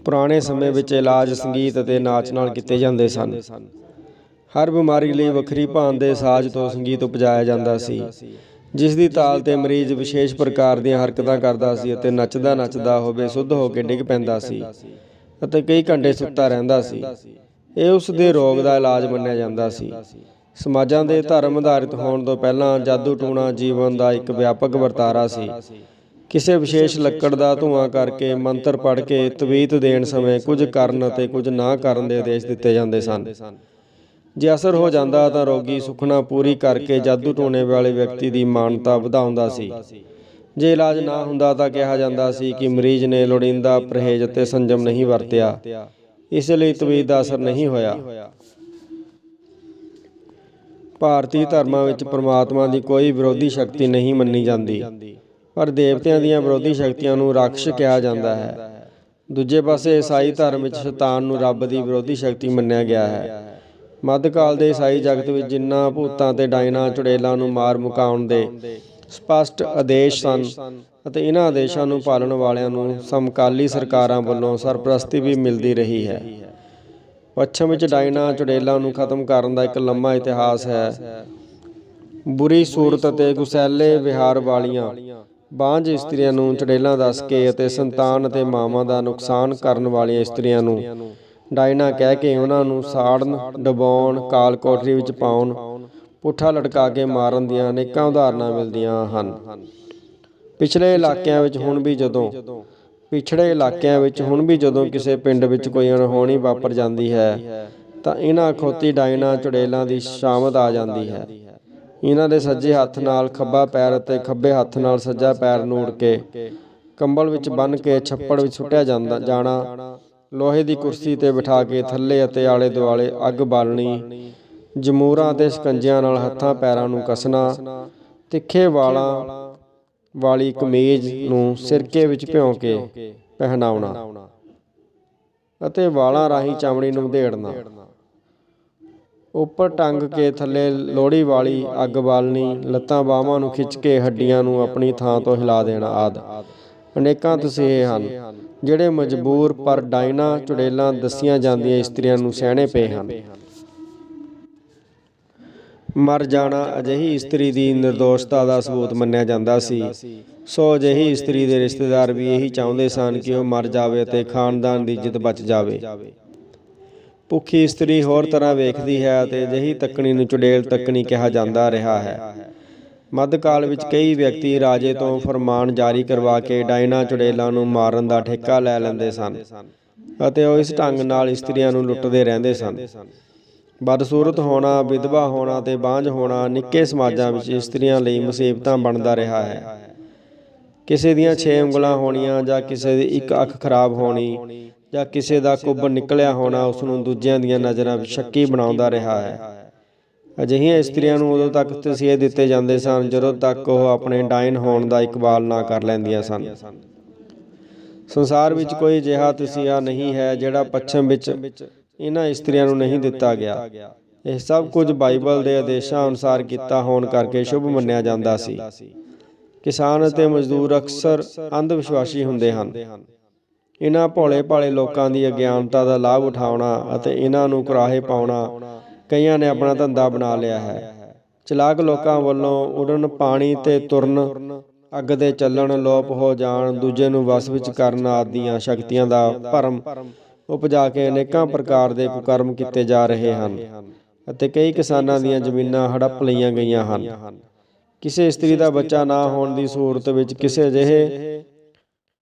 ਪੁਰਾਣੇ ਸਮੇਂ ਵਿੱਚ ਇਲਾਜ, ਸੰਗੀਤ ਅਤੇ ਨਾਚ ਨਾਲ ਕੀਤੇ ਜਾਂਦੇ ਸਨ। ਹਰ ਬਿਮਾਰੀ ਲਈ ਵੱਖਰੀ ਭਾਂਤ ਦੇ ਸਾਜ਼ ਤੋਂ ਸੰਗੀਤ ਉਪਜਾਇਆ ਜਾਂਦਾ ਸੀ। ਜਿਸ ਦੀ ਤਾਲ ਤੇ ਮਰੀਜ਼ ਵਿਸ਼ੇਸ਼ ਪ੍ਰਕਾਰ ਦੀਆਂ ਹਰਕਤਾਂ ਕਰਦਾ ਸੀ ਅਤੇ ਨੱਚਦਾ ਨੱਚਦਾ ਹੋਵੇ ਸੁੱਧ ਹੋ ਕੇ ਡਿੱਗ ਪੈਂਦਾ ਸੀ ਅਤੇ ਕਈ ਘੰਟੇ ਸੁੱਤਾ ਰਹਿੰਦਾ ਸੀ। ਇਹ ਉਸ ਦੇ ਰੋਗ ਦਾ ਇਲਾਜ ਮੰਨਿਆ ਜਾਂਦਾ ਸੀ। ਸਮਾਜਾਂ ਦੇ ਧਰਮ ਆਧਾਰਿਤ ਹੋਣ ਤੋਂ ਪਹਿਲਾਂ ਜਾਦੂ ਟੂਣਾ ਜੀਵਨ ਦਾ ਇੱਕ ਵਿਆਪਕ ਵਰਤਾਰਾ ਸੀ। ਕਿਸੇ ਵਿਸ਼ੇਸ਼ ਲੱਕੜ ਦਾ ਧੂਆਂ ਕਰਕੇ ਮੰਤਰ ਪੜ੍ਹ ਕੇ ਤਵੀਤ ਦੇਣ ਸਮੇਂ ਕੁਝ ਕਰਨ ਅਤੇ ਕੁਝ ਨਾ ਕਰਨ ਦੇ ਆਦੇਸ਼ ਦਿੱਤੇ ਜਾਂਦੇ ਸਨ। ਜੇ ਅਸਰ ਹੋ ਜਾਂਦਾ ਤਾਂ ਰੋਗੀ ਸੁਖਣਾ ਪੂਰੀ ਕਰਕੇ ਜਾਦੂ ਟੋਣੇ ਵਾਲੇ ਵਿਅਕਤੀ ਦੀ ਮਾਨਤਾ ਵਧਾਉਂਦਾ ਸੀ। ਜੇ ਇਲਾਜ ਨਾ ਹੁੰਦਾ ਤਾਂ ਕਿਹਾ ਜਾਂਦਾ ਸੀ ਕਿ ਮਰੀਜ਼ ਨੇ ਲੋੜੀਂਦਾ ਪਰਹੇਜ਼ ਅਤੇ ਸੰਜਮ ਨਹੀਂ ਵਰਤਿਆ। ਇਸ ਲਈ ਤਵੀਤ ਦਾ ਅਸਰ ਨਹੀਂ ਹੋਇਆ। ਭਾਰਤੀ ਧਰਮਾਂ ਵਿੱਚ ਪ੍ਰਮਾਤਮਾ ਦੀ ਕੋਈ ਵਿਰੋਧੀ ਸ਼ਕਤੀ ਨਹੀਂ ਮੰਨੀ ਜਾਂਦੀ। ਪਰ ਦੇਵਤਿਆਂ ਦੀਆਂ ਵਿਰੋਧੀ ਸ਼ਕਤੀਆਂ ਨੂੰ ਰਾਖਸ਼ ਕਿਹਾ ਜਾਂਦਾ ਹੈ। ਦੂਜੇ ਪਾਸੇ ਈਸਾਈ ਧਰਮ ਵਿੱਚ ਸ਼ੈਤਾਨ ਨੂੰ ਰੱਬ ਦੀ ਵਿਰੋਧੀ ਸ਼ਕਤੀ ਮੰਨਿਆ ਗਿਆ ਹੈ। ਮੱਧਕਾਲ ਦੇ ਈਸਾਈ ਜਗਤ ਵਿੱਚ ਜਿਨ੍ਹਾਂ ਭੂਤਾਂ ਤੇ ਡਾਇਨਾ ਚੁੜੇਲਾਂ ਨੂੰ ਮਾਰ ਮੁਕਾਉਣ ਦੇ ਸਪਸ਼ਟ ਆਦੇਸ਼ ਸਨ ਅਤੇ ਇਹਨਾਂ ਆਦੇਸ਼ਾਂ ਨੂੰ ਪਾਲਣ ਵਾਲਿਆਂ ਨੂੰ ਸਮਕਾਲੀ ਸਰਕਾਰਾਂ ਵੱਲੋਂ ਸਰਪ੍ਰਸਤੀ ਵੀ ਮਿਲਦੀ ਰਹੀ ਹੈ। ਪੱਛਮ ਵਿੱਚ ਡਾਇਨਾ ਚੁੜੇਲਾਂ ਨੂੰ ਖਤਮ ਕਰਨ ਦਾ ਇੱਕ ਲੰਮਾ ਇਤਿਹਾਸ ਹੈ। ਬੁਰੀ ਸੂਰਤ ਅਤੇ ਗੁਸੈਲੇ ਵਿਹਾਰ ਵਾਲੀਆਂ ਬਾਂਝ ਇਸਤਰੀਆਂ ਨੂੰ ਚੜੇਲਾਂ ਦੱਸ ਕੇ ਅਤੇ ਸੰਤਾਨ ਅਤੇ ਮਾਵਾਂ ਦਾ ਨੁਕਸਾਨ ਕਰਨ ਵਾਲੀਆਂ ਇਸਤਰੀਆਂ ਨੂੰ ਡਾਇਨਾ ਕਹਿ ਕੇ ਉਹਨਾਂ ਨੂੰ ਸਾੜਨ ਡਬਾਉਣ ਕਾਲ ਕੋਠਰੀ ਵਿੱਚ ਪਾਉਣ, ਪੁੱਠਾ ਲਟਕਾ ਕੇ ਮਾਰਨ ਦੀਆਂ ਅਨੇਕਾਂ ਉਦਾਹਰਨਾਂ ਮਿਲਦੀਆਂ ਹਨ। ਪਿਛਲੇ ਇਲਾਕਿਆਂ ਵਿੱਚ ਹੁਣ ਵੀ ਜਦੋਂ, ਪਿਛੜੇ ਇਲਾਕਿਆਂ ਵਿੱਚ ਹੁਣ ਵੀ ਜਦੋਂ ਕਿਸੇ ਪਿੰਡ ਵਿੱਚ ਕੋਈ ਅਣਹੋਣੀ ਵਾਪਰ ਜਾਂਦੀ ਹੈ, ਤਾਂ ਇਹਨਾਂ ਖੋਤੀ ਡਾਇਨਾ ਚੁੜੇਲਾਂ ਦੀ ਸ਼ਾਮਤ ਆ ਜਾਂਦੀ ਹੈ। ਇਹਨਾਂ ਦੇ ਸੱਜੇ ਹੱਥ ਨਾਲ ਖੱਬਾ ਪੈਰ ਅਤੇ ਖੱਬੇ ਹੱਥ ਨਾਲ ਸੱਜਾ ਪੈਰ ਨੂੜ ਕੇ ਕੰਬਲ ਵਿੱਚ ਬੰਨ੍ਹ ਕੇ ਛੱਪੜ ਵਿੱਚ ਸੁੱਟਿਆ ਜਾਂਦਾ, ਜਾਣਾ ਲੋਹੇ ਦੀ ਕੁਰਸੀ ਤੇ ਬਿਠਾ ਕੇ ਥੱਲੇ ਅਤੇ ਆਲੇ ਦੁਆਲੇ ਅੱਗ ਬਾਲਣੀ, ਜਮੂਰਾਂ ਅਤੇ ਸਕੰਜਿਆਂ ਨਾਲ ਹੱਥਾਂ ਪੈਰਾਂ ਨੂੰ ਕੱਸਣਾ, ਤਿੱਖੇ ਵਾਲਾਂ ਵਾਲੀ ਕਮੀਜ਼ ਨੂੰ ਸਿਰਕੇ ਵਿੱਚ ਭਿਉਂ ਕੇ ਪਹਿਨਾਉਣਾ ਅਤੇ ਵਾਲਾਂ ਰਾਹੀਂ ਚਮੜੀ ਨੂੰ ਵਧੇੜਨਾ। ਉੱਪਰ ਟੰਗ ਕੇ ਥੱਲੇ ਲੋੜੀ ਵਾਲੀ ਅੱਗ ਬਾਲਣੀ, ਲੱਤਾਂ ਬਾਹਾਂ ਨੂੰ ਖਿੱਚ ਕੇ ਹੱਡੀਆਂ ਨੂੰ ਆਪਣੀ ਥਾਂ ਤੋਂ ਹਿਲਾ ਦੇਣਾ ਆਦ। ਅਨੇਕਾਂ ਤਸੀਹੇ ਹਨ। ਜਿਹੜੇ ਮਜਬੂਰ ਪਰ ਡਾਇਨਾ ਚੁੜੇਲਾਂ ਦੱਸੀਆਂ ਜਾਂਦੀਆਂ ਇਸਤਰੀਆਂ ਨੂੰ ਸਹਿਣੇ ਪਏ ਹਨ। ਮਰ ਜਾਣਾ ਅਜਿਹੀ ਇਸਤਰੀ ਦੀ ਨਿਰਦੋਸ਼ਤਾ ਦਾ ਸਬੂਤ ਮੰਨਿਆ ਜਾਂਦਾ ਸੀ। ਸੋ ਅਜਿਹੀ ਇਸਤਰੀ ਦੇ ਰਿਸ਼ਤੇਦਾਰ ਵੀ ਇਹੀ ਚਾਹੁੰਦੇ ਸਨ ਕਿ ਉਹ ਮਰ ਜਾਵੇ ਅਤੇ ਖਾਨਦਾਨ ਦੀ ਇੱਜ਼ਤ ਬਚ ਜਾਵੇ। ਭੁੱਖੀ ਇਸਤਰੀ ਹੋਰ ਤਰ੍ਹਾਂ ਵੇਖਦੀ ਹੈ ਅਤੇ ਅਜਿਹੀ ਤੱਕਣੀ ਨੂੰ ਚੁੜੇਲ ਤੱਕਣੀ ਕਿਹਾ ਜਾਂਦਾ ਰਿਹਾ ਹੈ। ਮੱਧਕਾਲ ਵਿੱਚ ਕਈ ਵਿਅਕਤੀ ਰਾਜੇ ਤੋਂ ਫਰਮਾਨ ਜਾਰੀ ਕਰਵਾ ਕੇ ਡਾਇਨਾ ਚੁੜੇਲਾਂ ਨੂੰ ਮਾਰਨ ਦਾ ਠੇਕਾ ਲੈ ਲੈਂਦੇ ਸਨ ਅਤੇ ਉਹ ਇਸ ਢੰਗ ਨਾਲ ਇਸਤਰੀਆਂ ਨੂੰ ਲੁੱਟਦੇ ਰਹਿੰਦੇ ਸਨ। ਬਦਸੂਰਤ ਹੋਣਾ, ਵਿਧਵਾ ਹੋਣਾ ਤੇ ਬਾਂਝ ਹੋਣਾ ਨਿੱਕੇ ਸਮਾਜਾਂ ਵਿੱਚ ਇਸਤਰੀਆਂ ਲਈ ਮੁਸੀਬਤਾਂ ਬਣਦਾ ਰਿਹਾ ਹੈ। ਕਿਸੇ ਦੀਆਂ 6 ਉਂਗਲਾਂ ਹੋਣੀਆਂ ਜਾਂ ਕਿਸੇ ਦੀ ਇੱਕ ਅੱਖ ਖਰਾਬ ਹੋਣੀ ਜਾਂ ਕਿਸੇ ਦਾ ਕੁੱਬ ਨਿਕਲਿਆ ਹੋਣਾ ਉਸ ਨੂੰ ਦੂਜਿਆਂ ਦੀਆਂ ਨਜ਼ਰਾਂ ਵਿੱਚ ਸ਼ੱਕੀ ਬਣਾਉਂਦਾ ਰਿਹਾ ਹੈ। ਅਜਿਹੀਆਂ ਇਸਤਰੀਆਂ ਨੂੰ ਉਦੋਂ ਤੱਕ ਤਸੀਹੇ ਦਿੱਤੇ ਜਾਂਦੇ ਸਨ ਜਦੋਂ ਤੱਕ ਉਹ ਆਪਣੇ ਡਾਇਨ ਹੋਣ ਦਾ ਇਕਬਾਲ ਨਾ ਕਰ ਲੈਂਦੀਆਂ ਸਨ। ਸੰਸਾਰ ਵਿੱਚ ਕੋਈ ਅਜਿਹਾ ਤਸੀਹਾ ਨਹੀਂ ਹੈ ਜਿਹੜਾ ਪੱਛਮ ਵਿੱਚ ਇਹਨਾਂ ਇਸਤਰੀਆਂ ਨੂੰ ਨਹੀਂ ਦਿੱਤਾ ਗਿਆ। ਇਹ ਸਭ ਕੁਝ ਬਾਈਬਲ ਦੇ ਆਦੇਸ਼ਾਂ ਅਨੁਸਾਰ ਕੀਤਾ ਹੋਣ ਕਰਕੇ ਸ਼ੁਭ ਮੰਨਿਆ ਜਾਂਦਾ ਸੀ। ਕਿਸਾਨ ਅਤੇ ਮਜ਼ਦੂਰ ਅਕਸਰ ਅੰਧ ਵਿਸ਼ਵਾਸੀ ਹੁੰਦੇ ਹਨ। ਇਹਨਾਂ ਭੋਲੇ ਭਾਲੇ ਲੋਕਾਂ ਦੀ ਅਗਿਆਨਤਾ ਦਾ ਲਾਭ ਉਠਾਉਣਾ ਅਤੇ ਇਹਨਾਂ ਨੂੰ ਕੁਰਾਹੇ ਪਾਉਣਾ ਕਈਆਂ ਨੇ ਆਪਣਾ ਧੰਦਾ ਬਣਾ ਲਿਆ ਹੈ। ਚਲਾਕ ਲੋਕਾਂ ਵੱਲੋਂ ਉਡਣ ਪਾਣੀ ਤੇ ਤੁਰਨ, ਅੱਗ ਦੇ ਚੱਲਣ, ਲੋਪ ਹੋ ਜਾਣ, ਦੂਜੇ ਨੂੰ ਵਸ ਵਿੱਚ ਕਰਨ ਆਦੀਆਂ ਸ਼ਕਤੀਆਂ ਦਾ ਭਰਮ ਉਪਜਾ ਕੇ ਅਨੇਕਾਂ ਪ੍ਰਕਾਰ ਦੇ ਕੁਕਰਮ ਕੀਤੇ ਜਾ ਰਹੇ ਹਨ ਅਤੇ ਕਈ ਕਿਸਾਨਾਂ ਦੀਆਂ ਜ਼ਮੀਨਾਂ ਹੜੱਪ ਲਈਆਂ ਗਈਆਂ ਹਨ। ਕਿਸੇ ਇਸਤਰੀ ਦਾ ਬੱਚਾ ਨਾ ਹੋਣ ਦੀ ਸੂਰਤ ਵਿੱਚ ਕਿਸੇ ਅਜਿਹੇ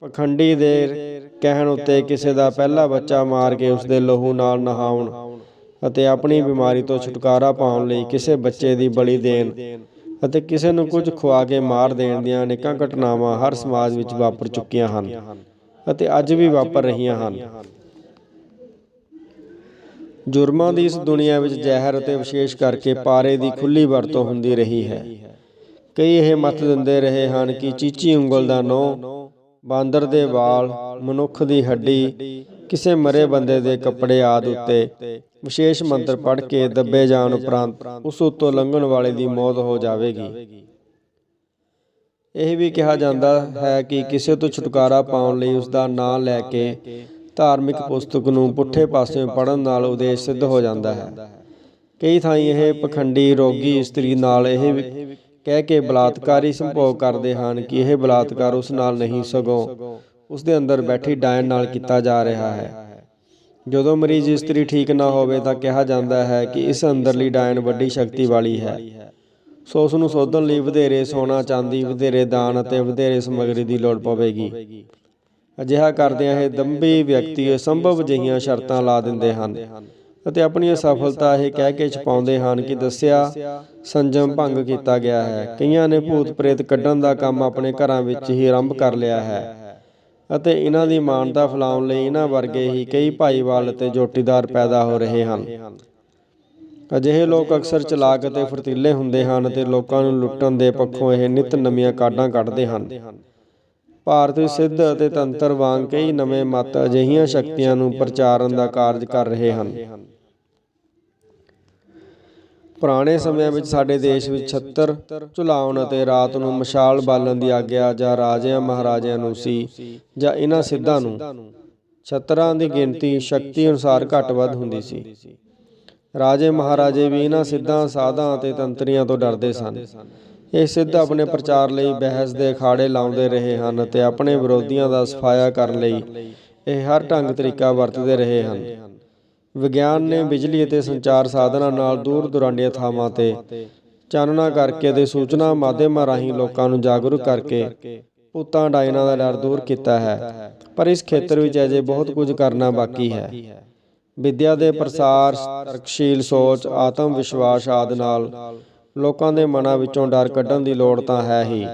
ਪਖੰਡੀ ਦੇ ਕਹਿਣ ਉੱਤੇ ਕਿਸੇ ਦਾ ਪਹਿਲਾ ਬੱਚਾ ਮਾਰ ਕੇ ਉਸ ਦੇ ਲਹੂ ਨਾਲ ਨਹਾਉਣ ਅਤੇ ਆਪਣੀ ਬਿਮਾਰੀ ਤੋਂ ਛੁਟਕਾਰਾ ਪਾਉਣ ਲਈ ਕਿਸੇ ਬੱਚੇ ਦੀ ਬਲੀ ਦੇਣ ਅਤੇ ਕਿਸੇ ਨੂੰ ਕੁਝ ਖਵਾ ਕੇ ਮਾਰ ਦੇਣ ਦੀਆਂ ਅਨੇਕਾਂ ਘਟਨਾਵਾਂ ਹਰ ਸਮਾਜ ਵਿੱਚ ਵਾਪਰ ਚੁੱਕੀਆਂ ਹਨ ਅਤੇ ਅੱਜ ਵੀ ਵਾਪਰ ਰਹੀਆਂ ਹਨ। ਜੁਰਮਾਂ ਦੀ ਇਸ ਦੁਨੀਆ ਵਿੱਚ ਜ਼ਹਿਰ ਅਤੇ ਵਿਸ਼ੇਸ਼ ਕਰਕੇ ਪਾਰੇ ਦੀ ਖੁੱਲੀ ਵਰਤੋਂ ਹੁੰਦੀ ਰਹੀ ਹੈ। ਕਈ ਇਹ ਮਤ ਦਿੰਦੇ ਰਹੇ ਹਨ ਕਿ ਚੀਚੀ ਉਂਗਲ ਦਾ ਨੋ ਬਾਂਦਰ ਦੇ ਵਾਲ, ਮਨੁੱਖ ਦੀ ਹੱਡੀ ਕਿਸੇ ਮਰੇ ਬੰਦੇ ਦੇ ਕੱਪੜੇ ਆਦ ਉੱਤੇ ਵਿਸ਼ੇਸ਼ ਮੰਤਰ ਪੜ੍ਹ ਕੇ ਦੱਬੇ ਜਾਣ ਉਪਰੰਤ ਉਸ ਉੱਤੋਂ ਲੰਘਣ ਵਾਲੇ ਦੀ ਮੌਤ ਹੋ ਜਾਵੇਗੀ। ਇਹ ਵੀ ਕਿਹਾ ਜਾਂਦਾ ਹੈ ਕਿ ਕਿਸੇ ਤੋਂ ਛੁਟਕਾਰਾ ਪਾਉਣ ਲਈ ਉਸ ਦਾ ਨਾਂ ਲੈ ਕੇ ਧਾਰਮਿਕ ਪੁਸਤਕ ਨੂੰ ਪੁੱਠੇ ਪਾਸਿਓਂ ਪੜਨ ਨਾਲ ਉਦੇਸ਼ ਸਿੱਧ ਹੋ ਜਾਂਦਾ ਹੈ। ਕਈ ਥਾਈਂ ਇਹ ਪਖੰਡੀ ਰੋਗੀ ਇਸਤਰੀ ਨਾਲ ਇਹ ਵੀ ਕਹਿ ਕੇ ਬਲਾਤਕਾਰੀ ਸੰਭੋਗ ਕਰਦੇ ਹਨ ਕਿ ਇਹ ਬਲਾਤਕਾਰ ਉਸ ਨਾਲ ਨਹੀਂ ਸਗੋਂ ਉਸ ਦੇ ਅੰਦਰ ਬੈਠੀ ਡਾਇਨ ਨਾਲ ਕੀਤਾ ਜਾ ਰਿਹਾ ਹੈ। ਜਦੋਂ ਮਰੀਜ਼ ਇਸਤਰੀ ਠੀਕ ਨਾ ਹੋਵੇ ਤਾਂ ਕਿਹਾ ਜਾਂਦਾ ਹੈ ਕਿ ਇਸ ਅੰਦਰਲੀ ਡਾਇਨ ਵੱਡੀ ਸ਼ਕਤੀ ਵਾਲੀ ਹੈ। ਸੋ ਉਸ ਨੂੰ ਸੋਧਣ ਲਈ ਵਧੇਰੇ ਸੋਨਾ, ਚਾਂਦੀ, ਵਧੇਰੇ ਦਾਨ ਅਤੇ ਵਧੇਰੇ ਸਮੱਗਰੀ ਦੀ ਲੋੜ ਪਵੇਗੀ। ਅਜਿਹਾ ਕਰਦਿਆਂ ਇਹ ਦੰਭੀ ਵਿਅਕਤੀ ਅਸੰਭਵ ਜਿਹੀਆਂ ਸ਼ਰਤਾਂ ਲਾ ਦਿੰਦੇ ਹਨ ਅਤੇ ਆਪਣੀ ਅਸਫਲਤਾ ਇਹ ਕਹਿ ਕੇ ਛਪਾਉਂਦੇ ਹਨ ਕਿ ਦੱਸਿਆ, ਸੰਜਮ ਭੰਗ ਕੀਤਾ ਗਿਆ ਹੈ। ਕਈਆਂ ਨੇ ਭੂਤ ਪ੍ਰੇਤ ਕੱਢਣ ਦਾ ਕੰਮ ਆਪਣੇ ਘਰਾਂ ਵਿੱਚ ਹੀ ਆਰੰਭ ਕਰ ਲਿਆ ਹੈ। ਅਤੇ ਇਹਨਾਂ ਦੀ ਮਾਨਤਾ ਫੈਲਾਉਣ ਲਈ ਇਹਨਾਂ ਵਰਗੇ ਹੀ ਕਈ ਭਾਈਵਾਲ ਅਤੇ ਜੋਟੀਦਾਰ ਪੈਦਾ ਹੋ ਰਹੇ ਹਨ। ਅਜਿਹੇ ਲੋਕ ਅਕਸਰ ਚਲਾਕ ਅਤੇ ਫੁਰਤੀਲੇ ਹੁੰਦੇ ਹਨ ਅਤੇ ਲੋਕਾਂ ਨੂੰ ਲੁੱਟਣ ਦੇ ਪੱਖੋਂ ਇਹ ਨਿਤ ਨਵੀਆਂ ਕਾਢਾਂ ਕੱਢਦੇ ਹਨ। ਭਾਰਤ ਵਿੱਚ ਸਿੱਧ ਅਤੇ ਤੰਤਰ ਵਾਂਗ ਕਈ ਨਵੇਂ ਮਤ ਅਜਿਹੀਆਂ ਸ਼ਕਤੀਆਂ ਨੂੰ ਪ੍ਰਚਾਰਨ ਦਾ ਕਾਰਜ ਕਰ ਰਹੇ ਹਨ। ਪੁਰਾਣੇ ਸਮਿਆਂ ਵਿੱਚ ਸਾਡੇ ਦੇਸ਼ ਵਿੱਚ ਛੱਤਰ, ਝੁਲਾਉਣ ਅਤੇ ਰਾਤ ਨੂੰ ਮਸ਼ਾਲ ਬਾਲਣ ਦੀ ਆਗਿਆ ਜਾਂ ਰਾਜਿਆਂ ਮਹਾਰਾਜਿਆਂ ਨੂੰ ਸੀ ਜਾਂ ਇਹਨਾਂ ਸਿੱਧਾਂ ਨੂੰ, ਛੱਤਰਾਂ ਦੀ ਗਿਣਤੀ ਸ਼ਕਤੀ ਅਨੁਸਾਰ ਘੱਟ ਵੱਧ ਹੁੰਦੀ ਸੀ। ਰਾਜੇ ਮਹਾਰਾਜੇ ਵੀ ਇਹਨਾਂ ਸਿੱਧਾਂ, ਸਾਧਾਂ ਅਤੇ ਤੰਤਰੀਆਂ ਤੋਂ ਡਰਦੇ ਸਨ। ਇਹ ਸਿੱਧ ਆਪਣੇ ਪ੍ਰਚਾਰ ਲਈ ਬਹਿਸ ਦੇ ਅਖਾੜੇ ਲਾਉਂਦੇ ਰਹੇ ਹਨ ਅਤੇ ਆਪਣੇ ਵਿਰੋਧੀਆਂ ਦਾ ਸਫਾਇਆ ਕਰਨ ਲਈ ਇਹ ਹਰ ਢੰਗ ਤਰੀਕਾ ਵਰਤਦੇ ਰਹੇ ਹਨ। ਵਿਗਿਆਨ ਨੇ ਬਿਜਲੀ ਅਤੇ ਸੰਚਾਰ ਸਾਧਨਾਂ ਨਾਲ ਦੂਰ ਦੁਰਾਂਡੀਆਂ ਥਾਵਾਂ ਤੇ ਚਾਨਣਾ ਕਰਕੇ ਤੇ ਸੂਚਨਾ ਮਾਧਿਅਮਾਂ ਰਾਹੀਂ ਲੋਕਾਂ ਨੂੰ ਜਾਗਰੂਕ ਕਰਕੇ ਭੂਤਾਂ ਡਾਇਨਾਂ ਦਾ ਡਰ ਦੂਰ ਕੀਤਾ ਹੈ। ਪਰ ਇਸ ਖੇਤਰ ਵਿੱਚ ਅਜੇ ਬਹੁਤ ਕੁਝ ਕਰਨਾ ਬਾਕੀ ਹੈ। ਵਿਦਿਆ ਦੇ ਪ੍ਰਸਾਰ, ਤਰਕਸ਼ੀਲ ਸੋਚ, ਆਤਮ ਵਿਸ਼ਵਾਸ ਆਦਿ ਨਾਲ ਲੋਕਾਂ ਦੇ ਮਨਾਂ ਵਿੱਚੋਂ ਡਰ ਕੱਢਣ ਦੀ ਲੋੜ ਤਾਂ ਹੈ ਹੀ।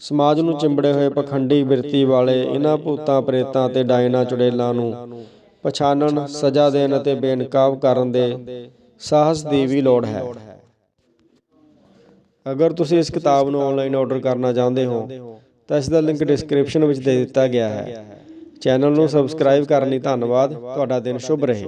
ਸਮਾਜ ਨੂੰ ਚਿੰਬੜੇ ਹੋਏ ਪਖੰਡੀ ਬਿਰਤੀ ਵਾਲੇ ਇਹਨਾਂ ਭੂਤਾਂ, ਪ੍ਰੇਤਾਂ ਤੇ ਡਾਇਨਾ ਚੁੜੇਲਾਂ ਨੂੰ ਪਛਾਣਨ ਸਜ਼ਾ ਦੇਣ ਅਤੇ ਬੇਨਕਾਬ ਕਰਨ ਦੇ ਸਾਹਸ ਦੀ ਵੀ ਲੋੜ ਹੈ। ਅਗਰ ਤੁਸੀਂ ਇਸ ਕਿਤਾਬ ਨੂੰ ਆਨਲਾਈਨ ਆਰਡਰ ਕਰਨਾ ਚਾਹੁੰਦੇ ਹੋ, ਤਾਂ ਇਸ ਦਾ ਲਿੰਕ ਡਿਸਕ੍ਰਿਪਸ਼ਨ ਵਿੱਚ ਦੇ ਦਿੱਤਾ ਗਿਆ ਹੈ। ਚੈਨਲ ਨੂੰ ਸਬਸਕ੍ਰਾਈਬ ਕਰਨ ਲਈ ਧੰਨਵਾਦ। ਤੁਹਾਡਾ ਦਿਨ ਸ਼ੁਭ ਰਹੇ।